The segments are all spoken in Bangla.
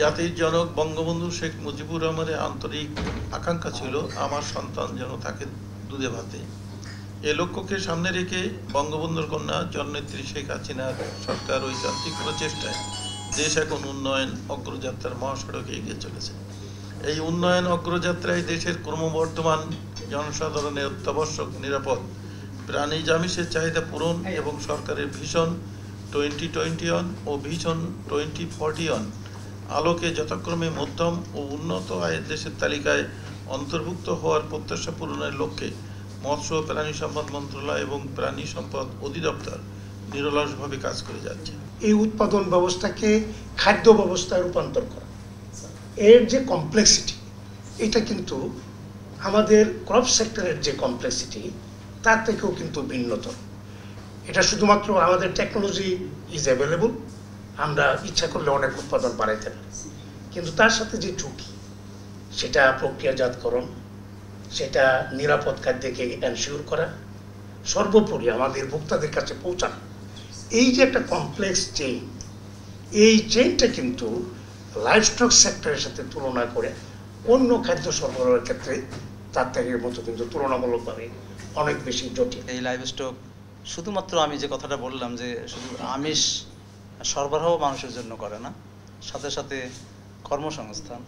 জাতির জনক বঙ্গবন্ধু শেখ মুজিবুর রহমানের আন্তরিক আকাঙ্ক্ষা ছিল আমার সন্তান যেন থাকে দুধে ভাতে। এ লক্ষ্যকে সামনে রেখে বঙ্গবন্ধুর কন্যা জননেত্রী শেখ হাসিনার সরকার ওই ঐকান্তিক প্রচেষ্টায় দেশ এখন উন্নয়ন অগ্রযাত্রার মহাসড়কে এগিয়ে চলেছে। এই উন্নয়ন অগ্রযাত্রায় দেশের ক্রমবর্ধমান জনসাধারণের অত্যাবশ্যক নিরাপদ, প্রাণী জামিসের চাহিদা পূরণ এবং সরকারের ভীষণ টোয়েন্টি টোয়েন্টি ওয়ান ও ভীষণ টোয়েন্টি ফর্টি ওয়ান আলোকে যথাক্রমে মধ্যম ও উন্নত আয়ের দেশের তালিকায় অন্তর্ভুক্ত হওয়ার প্রত্যাশা পূরণের লক্ষ্যে মৎস্য প্রাণী সম্পদ মন্ত্রণালয় এবং প্রাণী সম্পদ অধিদপ্তর নিরলসভাবে কাজ করে যাচ্ছে। এই উৎপাদন ব্যবস্থাকে খাদ্য ব্যবস্থায় রূপান্তর করা। এর যে কমপ্লেক্সিটি এটা কিন্তু আমাদের ক্রপ সেক্টরের যে কমপ্লেক্সিটি তার থেকেও কিন্তু ভিন্নতর। এটা শুধুমাত্র আমাদের টেকনোলজি ইজ অ্যাভেলেবল আমরা ইচ্ছা করলে অনেক উৎপাদন বাড়াইতে পারি। কিন্তু তার সাথে যে ঝুঁকি, সেটা প্রক্রিয়াজাতকরণ, সেটা নিরাপদ খাদ্যকে এনশিওর করা, সর্বোপরি আমাদের ভোক্তাদের কাছে পৌঁছানো, এই যে একটা কমপ্লেক্স চেইন এই চেইনটা কিন্তু লাইফস্টক সেক্টরের সাথে তুলনা করে অন্য খাদ্য সরবরাহের ক্ষেত্রে তার ত্যাগের মতো কিন্তু তুলনামূলকভাবে অনেক বেশি জটিল। এই লাইভ স্টক শুধুমাত্র আমি যে কথাটা বললাম যে শুধু আমিষ সরবরাহ মানুষের জন্য করে না। সাথে সাথে কর্মসংস্থান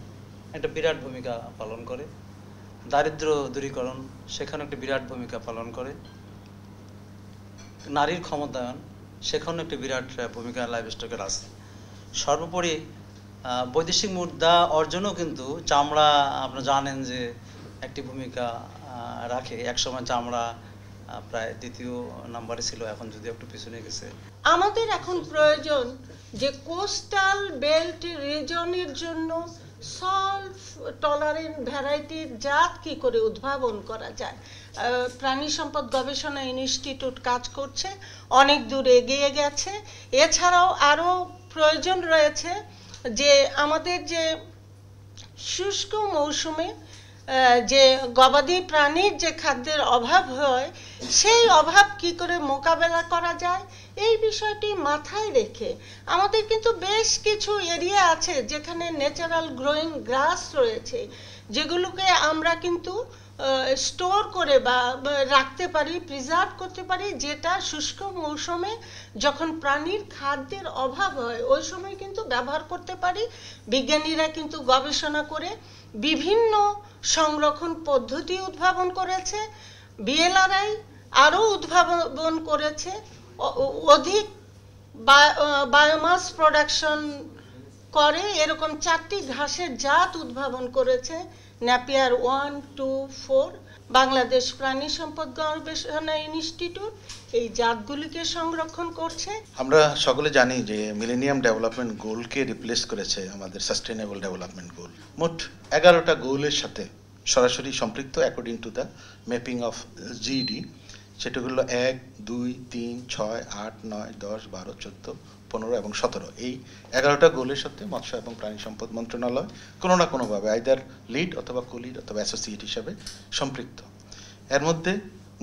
একটা বিরাট ভূমিকা পালন করে। দারিদ্র দূরীকরণ সেখানে একটি বিরাট ভূমিকা পালন করে। নারীর ক্ষমতায়ন, সেখানেও একটি বিরাট ভূমিকা লাইভ স্টকের আছে। সর্বোপরি বৈদেশিক মুদ্রা অর্জনও কিন্তু চামড়া, আপনারা জানেন যে একটি ভূমিকা রাখে। একসময় চামড়া প্রায় দ্বিতীয় নাম্বারে ছিল, এখন যদি একটু পিছনে গেছে। আমাদের এখন প্রয়োজন যে কোস্টাল বেল্ট রিজনের জন্য সলভ টলারেন্ট ভ্যারাইটির জাত কি করে উদ্ভাবন করা যায়। প্রাণী সম্পদ গবেষণা ইনস্টিটিউট কাজ করছে, অনেক দূর এগিয়ে গেছে। এছাড়াও আরও প্রয়োজন রয়েছে যে আমাদের যে শুষ্ক মৌসুমে যে গবাদি প্রাণীর যে খাদ্যের অভাব হয়, সেই অভাব কি করে মোকাবেলা করা যায়? এই বিষয়টি মাথায় রেখে আমাদের কিন্তু বেশ কিছু এরিয়া আছে যেখানে ন্যাচারাল গ্রোয়িং গ্রাস রয়েছে, যেগুলোকে আমরা কিন্তু স্টোর করে বা রাখতে পারি প্রিজার্ভ করতে পারি, যেটা শুষ্ক মৌসুমে যখন প্রাণীর খাদ্যের অভাব হয়, ওই সময় কিন্তু ব্যবহার করতে পারি। বিজ্ঞানীরা কিন্তু গবেষণা করে বিভিন্ন সংরক্ষণ পদ্ধতি উদ্ভাবন করেছে, বিএলআরআই আরও উদ্ভাবন করেছে অধিক বায়োমাস প্রোডাকশন করে, এরকম চারটি ঘাসের জাত উদ্ভাবন করেছে Napier one two four Bangladesh প্রাণী সম্পদ গবেষণা ইনস্টিটিউট এই জাতগুলিকে সংরক্ষণ করছে। আমরা সকলে জানি যে মিলেনিয়াম ডেভেলপমেন্ট গোলকে রিপ্লেস করেছে আমাদের সাস্টেনেবল ডেভেলপমেন্ট গোল মোট এগারোটা গোলের সাথে সরাসরি সম্পৃক্ত according to the mapping of GD সেটা হলো এক, দুই, তিন, ছয়, আট, নয়, দশ, বারো, চোদ্দ পনেরো এবং সতেরো। এই এগারোটা গোলের সাথে মৎস্য এবং প্রাণী সম্পদ মন্ত্রণালয় কোনো না কোনোভাবে আইদার লিড অথবা কোলিড অথবা অ্যাসোসিয়েট হিসাবে সম্পৃক্ত। এর মধ্যে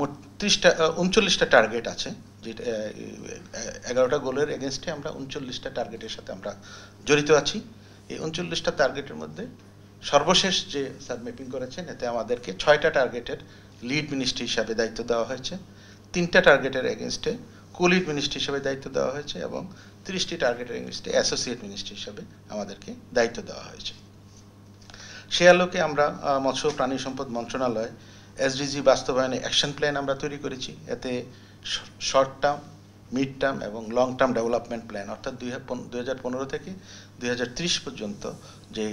মোট ত্রিশটা উনচল্লিশটা টার্গেট আছে, যেটা এগারোটা গোলের এগেনস্টে আমরা উনচল্লিশটা টার্গেটের সাথে আমরা জড়িত আছি। এই উনচল্লিশটা টার্গেটের মধ্যে সর্বশেষ যে স্যার ম্যাপিং করেছেন, এতে আমাদেরকে ছয়টা টার্গেটের লিড মিনিস্ট্রি হিসাবে দায়িত্ব দেওয়া হয়েছে। তিনটা টার্গেটের এগেনস্টে কোলিড মিনিস্ট্রি হিসাবে দায়িত্ব দেওয়া হয়েছে এবং তিরিশটি টার্গেটের ইংলিশটি অ্যাসোসিয়েট মিনিস্ট্রি হিসাবে আমাদেরকে দায়িত্ব দেওয়া হয়েছে। সে আলোকে আমরা মৎস্য প্রাণী সম্পদ মন্ত্রণালয় এসডিজি বাস্তবায়নে অ্যাকশন প্ল্যান আমরা তৈরি করেছি। এতে শর্ট টার্ম মিড টার্ম এবং লং টার্ম ডেভেলপমেন্ট প্ল্যান অর্থাৎ দুই হাজার পনেরো থেকে দুই হাজার ত্রিশ পর্যন্ত যে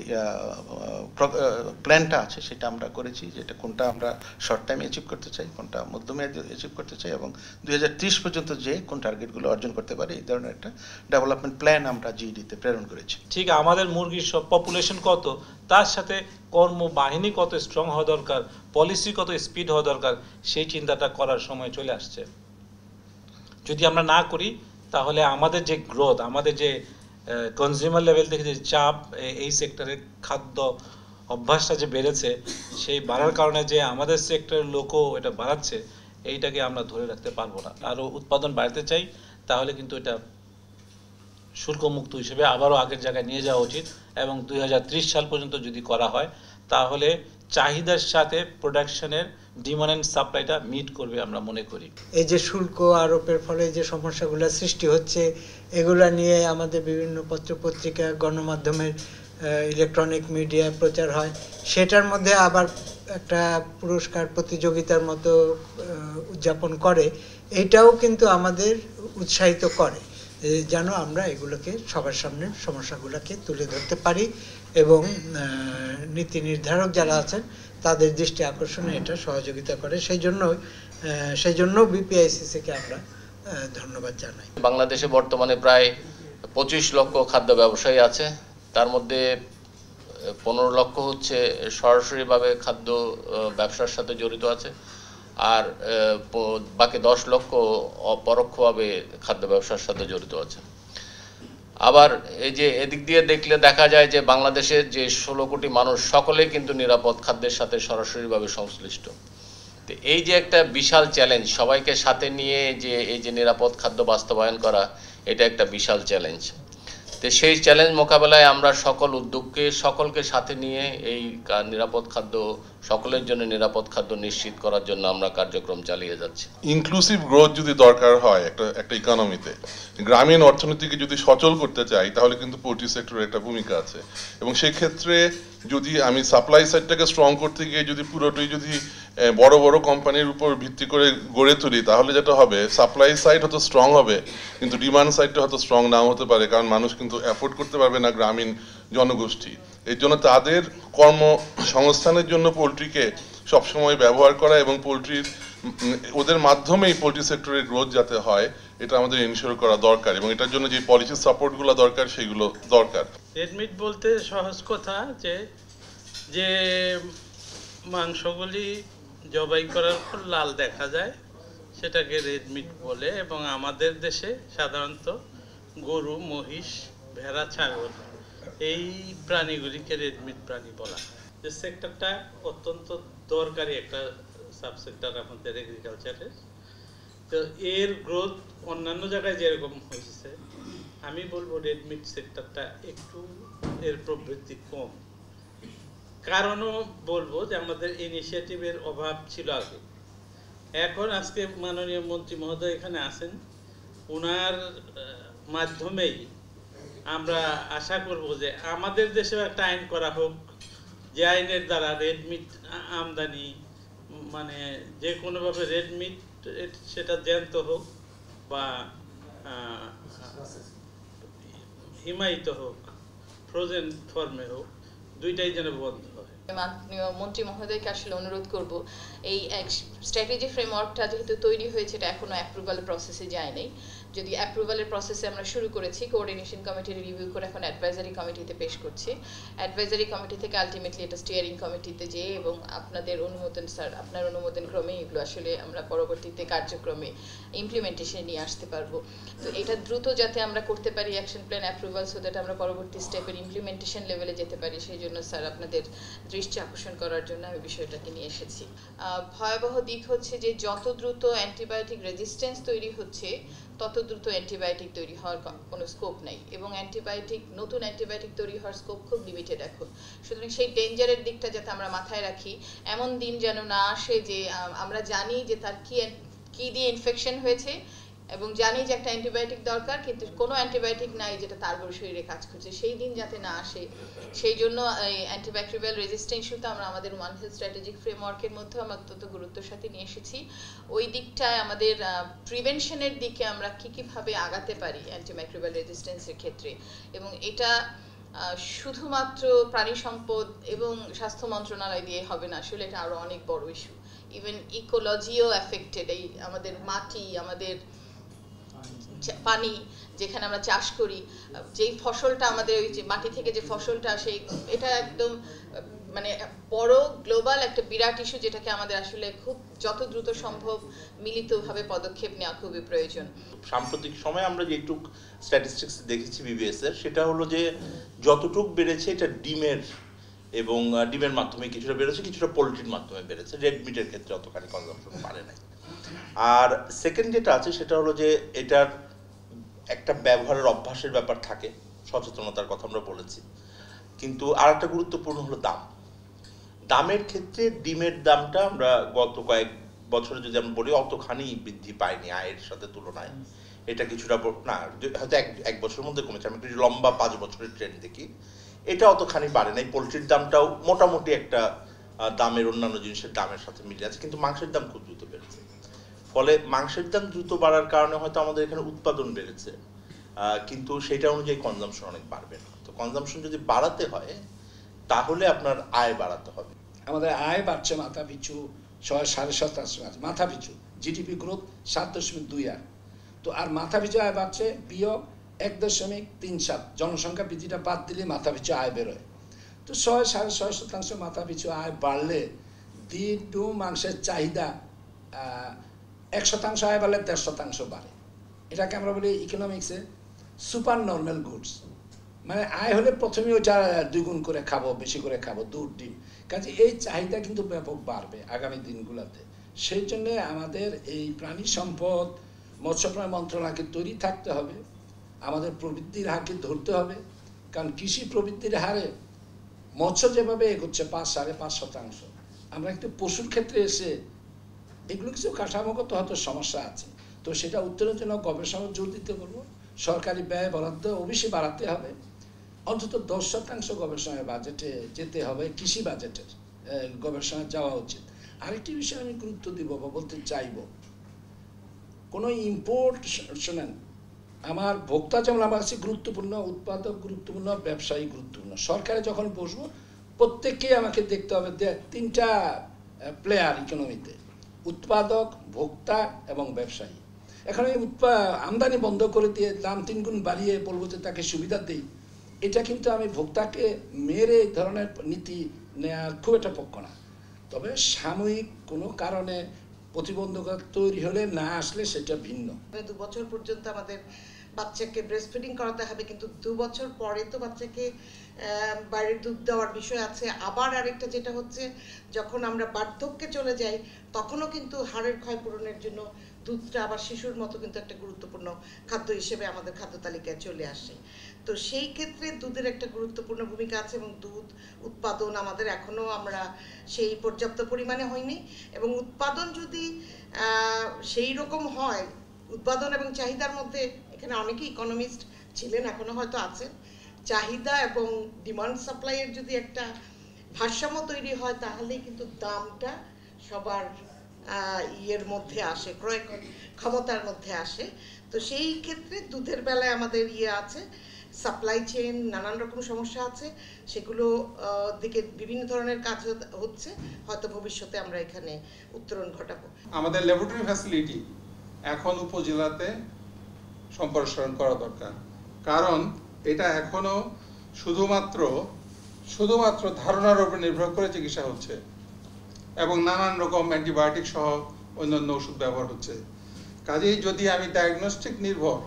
প্ল্যানটা আছে, সেটা আমরা করেছি, যেটা কোনটা আমরা শর্ট টাইমে অ্যাচিভ করতে চাই, কোনটা মধ্যমেয়াদে অ্যাচিভ করতে চাই এবং দুই হাজার ত্রিশ পর্যন্ত যে কোন টার্গেটগুলো অর্জন করতে পারে, এই ধরনের একটা ডেভেলপমেন্ট প্ল্যান আমরা জিডিতে প্রেরণ করেছি। ঠিক, আমাদের মুরগির সব পপুলেশন কত? তার সাথে কর্ম বাহিনী কত স্ট্রং হওয়া দরকার? পলিসি কত স্পিড হওয়া দরকার? সেই চিন্তাটা করার সময় চলে আসছে। যদি আমরা না করি, তাহলে আমাদের যে গ্রোথ আমাদের যে কনজিউমার লেভেল থেকে যে চাপ এই সেক্টরে খাদ্য অভ্যাসটা যে বেড়েছে, সেই বাড়ার কারণে যে আমাদের সেক্টরের লোকও এটা বাড়াচ্ছে, এইটাকে আমরা ধরে রাখতে পারব না। আরও উৎপাদন বাড়াতে চাই, তাহলে কিন্তু এটা শুল্কমুক্ত হিসেবে আবারও আগের জায়গায় নিয়ে যাওয়া উচিত এবং দু হাজার ত্রিশ সাল পর্যন্ত যদি করা হয়, তাহলে চাহিদার সাথে প্রোডাকশনের ডিমান্ড সাপ্লাইটা মিট করবে আমরা মনে করি। এই যে শুল্ক আরোপের ফলে যে সমস্যাগুলো সৃষ্টি হচ্ছে, এগুলা নিয়ে আমাদের বিভিন্ন পত্রপত্রিকা, গণমাধ্যমের ইলেকট্রনিক মিডিয়ায় প্রচার হয়। সেটার মধ্যে আবার একটা পুরস্কার প্রতিযোগিতার মতো উদযাপন করে। এটাও কিন্তু আমাদের উৎসাহিত করে। যেন আমরা এগুলোকে সবার সামনে সমস্যাগুলোকে তুলে ধরতে পারি এবং নীতি নির্ধারক যারা আছেন তাদের দৃষ্টি আকর্ষণে এটা সহযোগিতা করে। সেই জন্য সেই জন্য বিপিআইসিসিকে আমরা ধন্যবাদ জানাই। বাংলাদেশে বর্তমানে প্রায় পঁচিশ লক্ষ খাদ্য ব্যবসায়ী আছে। তার মধ্যে পনেরো লক্ষ হচ্ছে সরাসরিভাবে খাদ্য ব্যবসার সাথে জড়িত আছে। আর বাকি দশ লক্ষ অপরোক্ষভাবে খাদ্য ব্যবসার সাথে জড়িত আছে। আবার এই যে এদিক দিয়ে দেখলে দেখা যায় যে বাংলাদেশের যে ষোলো কোটি মানুষ সকলেই কিন্তু নিরাপদ খাদ্যের সাথে সরাসরিভাবে সংশ্লিষ্ট। তো এই যে একটা বিশাল চ্যালেঞ্জ সবাইকে সাথে নিয়ে যে এই যে নিরাপদ খাদ্য বাস্তবায়ন করা, এটা একটা বিশাল চ্যালেঞ্জ তো সেই চ্যালেঞ্জ মোকাবেলায় আমরা সকল উদ্যোগকে, সকলকে সাথে নিয়ে এই নিরাপদ খাদ্য, সকলের জন্য নিরাপদ খাদ্য নিশ্চিত করার জন্য আমরা কার্যক্রম চালিয়ে যাচ্ছি। ইনক্লুসিভ গ্রোথ যদি দরকার হয় একটা একটা ইকোনমিতে গ্রামীণ অর্থনীতিকে যদি সচল করতে চাই, তাহলে কিন্তু পোল্ট্রি সেক্টরের একটা ভূমিকা আছে। এবং সেক্ষেত্রে যদি আমি সাপ্লাই সাইডটাকে স্ট্রং করতে গিয়ে যদি পুরোটাই যদি বড় বড় কোম্পানির উপর ভিত্তি করে গড়ে তুলি, তাহলে যেটা হবে সাপ্লাই সাইড হয়তো স্ট্রং হবে, কিন্তু ডিমান্ড সাইডটা হয়তো স্ট্রং নাও হতে পারে, কারণ মানুষ কিন্তু অ্যাফোর্ড করতে পারবে না গ্রামীণ জনগোষ্ঠী। এর জন্য তাদের কর্মসংস্থানের জন্য পোলট্রিকে সবসময় ব্যবহার করা এবং পোলট্রির ওদের মাধ্যমেই পোলট্রি সেক্টরের গ্রোথ যাতে হয়, এটা আমাদের এনশিওর করা দরকার এবং এটার জন্য যে পলিসি সাপোর্টগুলো দরকার, সেগুলো দরকার। রেডমিট বলতে সহজ কথা যে যে মাংসগুলি জবাই করার পর লাল দেখা যায়, সেটাকে রেডমিট বলে, এবং আমাদের দেশে সাধারণত গরু, মহিষ, ভেড়া, ছাগল এই প্রাণীগুলিকে রেডমিট প্রাণী বলা যে সেক্টরটা অত্যন্ত দরকারি একটা সাবসেক্টর আমাদের এগ্রিকালচারের তো এর গ্রোথ অন্যান্য জায়গায় যেরকম হয়েছে, আমি বলব রেডমিট সেক্টরটা একটু এর প্রবৃত্তি কম। কারণও বলব যে আমাদের ইনিশিয়েটিভের অভাব ছিল আগে। এখন আজকে মাননীয় মন্ত্রী মহোদয় এখানে আছেন। ওনার মাধ্যমেই আমরা আশা করব যে আমাদের দেশে একটা আইন করা হোক। যে আইনের দ্বারা রেডমিট আমদানি মানে যে কোনোভাবে রেডমিট সেটা জ্যান্ত হোক বা হিমায়িত হোক, ফ্রোজেন ফর্মে হোক, দুইটাই যেন বন্ধ হয়। মাননীয় মন্ত্রী মহোদয়কে আসলে অনুরোধ করব এই স্ট্র্যাটেজি ফ্রেমওয়ার্কটা যেহেতু তৈরি হয়েছে, এটা এখনও অ্যাপ্রুভাল প্রসেসে যায় নাই যদি অ্যাপ্রুভালের প্রসেসে আমরা শুরু করেছি কোঅর্ডিনেশন কমিটি রিভিউ করে এখন অ্যাডভাইজারি কমিটিতে পেশ করছি। অ্যাডভাইজারি কমিটি থেকে আলটিমেটলি এটা স্টিয়ারিং কমিটিতে যেয়ে এবং আপনাদের অনুমোদন স্যার আপনার অনুমোদন ক্রমে এগুলো আসলে আমরা পরবর্তীতে কার্যক্রমে ইমপ্লিমেন্টেশনে নিয়ে আসতে পারব। তো এটা দ্রুত যাতে আমরা করতে পারি action plan approval so that আমরা পরবর্তী স্টেপের ইমপ্লিমেন্টেশন লেভেলে যেতে পারি, সেই জন্য স্যার আপনাদের দৃষ্টি আকর্ষণ করার জন্য আমি বিষয়টাকে নিয়ে এসেছি। ভয়াবহ দিক হচ্ছে যে যত দ্রুত অ্যান্টিবায়োটিক রেজিস্ট্যান্স তৈরি হচ্ছে, তত দ্রুত অ্যান্টিবায়োটিক তৈরি হওয়ার কোনো স্কোপ নেই। এবং অ্যান্টিবায়োটিক, নতুন অ্যান্টিবায়োটিক তৈরি হওয়ার স্কোপ খুব লিমিটেড এখন। সুতরাং সেই ডেঞ্জারের দিকটা যাতে আমরা মাথায় রাখি, এমন দিন যেন না আসে যে আমরা জানি যে তার কি কি দিয়ে ইনফেকশন হয়েছে এবং জানি যে একটা অ্যান্টিবায়োটিক দরকার, কিন্তু কোনো অ্যান্টিবায়োটিক নাই যেটা তার উপর শরীরে কাজ করছে। সেই দিন যাতে না আসে, সেই জন্য অ্যান্টিব্যাকটেরিয়াল রেজিস্ট্যান্স ইস্যুটা আমরা আমাদের ওয়ান হেলথ স্ট্র্যাটেজিক ফ্রেমওয়ার্কের মধ্যে আমরা অত্যন্ত গুরুত্বের সাথে নিয়ে এসেছি। ওই দিকটায় আমাদের প্রিভেনশনের দিকে আমরা কি কীভাবে আগাতে পারি অ্যান্টিমাইক্রোবিয়াল রেজিস্ট্যান্সের ক্ষেত্রে? এবং এটা শুধুমাত্র প্রাণী সম্পদ এবং স্বাস্থ্য মন্ত্রণালয় দিয়ে হবে না, আসলে এটা আরও অনেক বড় ইস্যু ইভেন ইকোলজিও এফেক্টেড এই আমাদের মাটি, আমাদের পানি যেখানে আমরা চাষ করি, যেই ফসলটা আমাদের ওই যে মাটি থেকে যে ফসলটা সেই, এটা একদম মানে বড় গ্লোবাল একটা বিরাট ইস্যু যেটাকে আমাদের আসলে খুব যত দ্রুত সম্ভব মিলিতভাবে পদক্ষেপ নেওয়া খুবই প্রয়োজন। সাম্প্রতিক সময়ে আমরা যেটুক স্ট্যাটিস্টিক্স দেখেছি বিবিএস এর, সেটা হলো যে যতটুক বেড়েছে এটা ডিমের এবং ডিমের মাধ্যমে কিছুটা বেড়েছে, কিছুটা পোলট্রির মাধ্যমে বেড়েছে রেড মিটের ক্ষেত্রে অতখানি কনজাম্পশন বাড়ে নাই। আর সেকেন্ড যেটা আছে সেটা হলো যে এটার একটা ব্যবহারের অভ্যাসের ব্যাপার থাকে, সচেতনতার কথা আমরা বলেছি। কিন্তু আর একটা গুরুত্বপূর্ণ হলো দাম। দামের ক্ষেত্রে ডিমের দামটা আমরা গত কয়েক বছরে যদি আমরা বলি, অতখানি বৃদ্ধি পায়নি আয়ের সাথে তুলনায়। এটা কিছুটা না, হয়তো এক এক বছরের মধ্যে কমেছে। আমি একটু লম্বা পাঁচ বছরের ট্রেন্ড দেখি। এটা অতখানি বাড়ে নাই। পোলট্রির দামটাও মোটামুটি একটা দামের অন্যান্য জিনিসের দামের সাথে মিলে আছে, কিন্তু মাংসের দাম খুব দ্রুত বেড়েছে। ফলে মাংসের দাম দ্রুত বাড়ার কারণে হয়তো আমাদের এখানে উৎপাদন বেড়েছে। কিন্তু সেটা অনুযায়ী কনজামশন অনেক বাড়বে না। তো কনজামশন যদি বাড়াতে হয়, তাহলে আপনার আয় বাড়াতে হবে। আমাদের আয় বাড়ছে মাথা পিছু ছয়, সাড়ে আছে মাথা পিছু। জিডিপি গ্রোথ সাত দশমিক দুই আট তো আর মাথা পিছু আয় বাড়ছে, বিয়োগ এক দশমিক তিন সাত। জনসংখ্যা বৃদ্ধিটা বাদ দিলে মাথা পিছু আয় বেরোয়। তো ছয়, সাড়ে ছয় শতাংশ মাথা পিছু আয় বাড়লে দিন টু মাংসের চাহিদা এক শতাংশ আয় বাড়লে দেড় শতাংশ বাড়ে। এটাকে আমরা বলি ইকোনমিক্সে সুপার নর্মাল গুডস মানে আয় হলে প্রথমে ওইটা দ্বিগুণ করে খাব, বেশি করে খাব, দুধ, ডিম। কাজে এই চাহিদা কিন্তু ব্যাপক বাড়বে আগামী দিনগুলোতে। সেই জন্যে আমাদের এই প্রাণী সম্পদ মৎস্যপ্রাণী মন্ত্রণালয়কে তৈরি থাকতে হবে। আমাদের প্রবৃত্তির হারকে ধরতে হবে। কারণ কৃষি প্রবৃত্তির হারে মৎস্য যেভাবে এগোচ্ছে পাঁচ, সাড়ে পাঁচ শতাংশ। আমরা একটু পশুর ক্ষেত্রে এসে এগুলো কিছু কাঠামোগত হয়তো সমস্যা আছে। তো সেটা উত্তরের জন্য গবেষণা জোর দিতে বলব। সরকারি ব্যয় বরাদ্দ অবশ্যই বাড়াতে হবে। অন্তত দশ শতাংশ গবেষণার বাজেটে যেতে হবে কৃষি বাজেটের আহ, গবেষণায় যাওয়া উচিত। আরেকটি বিষয় আমি গুরুত্ব দিব বা বলতে চাইব। কোনো ইম্পোর্ট শোনেন আমার ভোক্তা যেমন আমার কাছে গুরুত্বপূর্ণ উৎপাদক গুরুত্বপূর্ণ ব্যবসায়ী গুরুত্বপূর্ণ। সরকারে যখন বসবো প্রত্যেককেই আমাকে দেখতে হবে তিনটা প্লেয়ার ইকোনমিতে উৎপাদক, ভোক্তা এবং ব্যবসায়ী। এখন উৎপা, আমদানি বন্ধ করে দিয়ে দাম তিন গুণ বাড়িয়ে বলব যে তাকে সুবিধা দেই। এটা কিন্তু আমি ভোক্তাকে মেরে এই ধরনের নীতি নেওয়ার খুব একটা পক্ষ না। তবে সাময়িক কোনো কারণে প্রতিবন্ধকতা তৈরি হলে না আসলে সেটা ভিন্ন। দু বছর পর্যন্ত আমাদের বাচ্চাকে ব্রেস্ট ফিডিং করাতে হবে, কিন্তু দু বছর পরে তো বাচ্চাকে বাইরের দুধ দেওয়ার বিষয় আছে। আবার আরেকটা যেটা হচ্ছে, যখন আমরা বার্ধক্যে চলে যাই, তখনও কিন্তু হাড়ের ক্ষয় পূরণের জন্য দুধটা আবার শিশুর মতো কিন্তু একটা গুরুত্বপূর্ণ খাদ্য হিসেবে আমাদের খাদ্য তালিকায় চলে আসে। তো সেই ক্ষেত্রে দুধের একটা গুরুত্বপূর্ণ ভূমিকা আছে এবং দুধ উৎপাদন আমাদের এখনও আমরা সেই পর্যাপ্ত পরিমাণে হয়নি এবং উৎপাদন যদি সেই রকম হয়, উৎপাদন এবং চাহিদার মধ্যে এখানে অনেকেই ইকোনমিস্ট ছিলেন, এখনও হয়তো আছেন চাহিদা এবং ডিমান্ড সাপ্লাইয়ের যদি একটা ভারসাম্য তৈরি হয় তাহলেই কিন্তু দামটা সবার ইয়ের মধ্যে আসে, ক্রয় ক্ষমতার মধ্যে আসে। তো সেই ক্ষেত্রে দুধের বেলায় আমাদের ইয়ে আছে সাপ্লাই চেইন নানান রকম সমস্যা আছে। সেগুলো দিকে বিভিন্ন ধরনের কাজ হচ্ছে। হয়তো ভবিষ্যতে আমরা এখানে উত্তরণ ঘটাবো। আমাদের ল্যাবরেটরি ফ্যাসিলিটি এখন উপজেলাতে সম্প্রসারণ করা দরকার। কারণ এটা এখনও শুধুমাত্র শুধুমাত্র ধারণার উপর নির্ভর করে চিকিৎসা হচ্ছে এবং নানান রকম অ্যান্টিবায়োটিক সহ অন্যান্য ওষুধ ব্যবহার হচ্ছে। কাজেই যদি আমি ডায়াগনস্টিক নির্ভর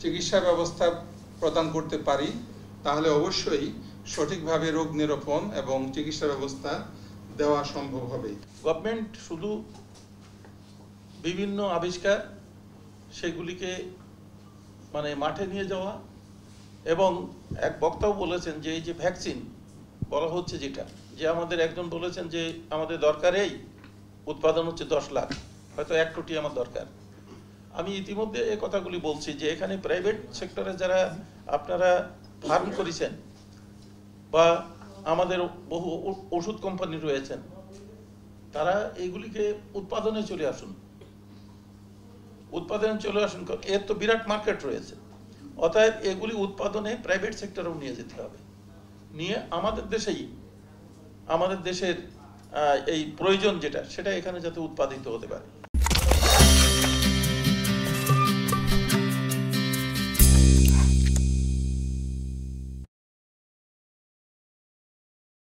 চিকিৎসা ব্যবস্থা প্রদান করতে পারি, তাহলে অবশ্যই সঠিকভাবে রোগ নিরূপণ এবং চিকিৎসা ব্যবস্থা দেওয়া সম্ভব হবে। গভর্নমেন্ট শুধু বিভিন্ন আবিষ্কার সেগুলিকে মানে মাঠে নিয়ে যাওয়া এবং এক বক্তাও বলেছেন যে এই যে ভ্যাকসিন বলা হচ্ছে যেটা, যে আমাদের একজন বলেছেন যে আমাদের দরকার এই উৎপাদন হচ্ছে দশ লাখ, হয়তো এক কোটি আমার দরকার। আমি ইতিমধ্যে এই কথাগুলি বলছি যে এখানে প্রাইভেট সেক্টরে যারা আপনারা ফার্ম করেছেন বা আমাদের বহু ওষুধ কোম্পানি রয়েছেন, তারা এইগুলিকে উৎপাদনে চলে আসুন। উৎপাদনে চলে আসুন এর তো বিরাট মার্কেট রয়েছে। অতএব এগুলি উৎপাদনে প্রাইভেট সেক্টরও নিয়ে যেতে হবে। নিয়ে আমাদের দেশেই, আমাদের দেশের এই প্রয়োজন যেটা, সেটা এখানে যাতে উৎপাদিত হতে পারে।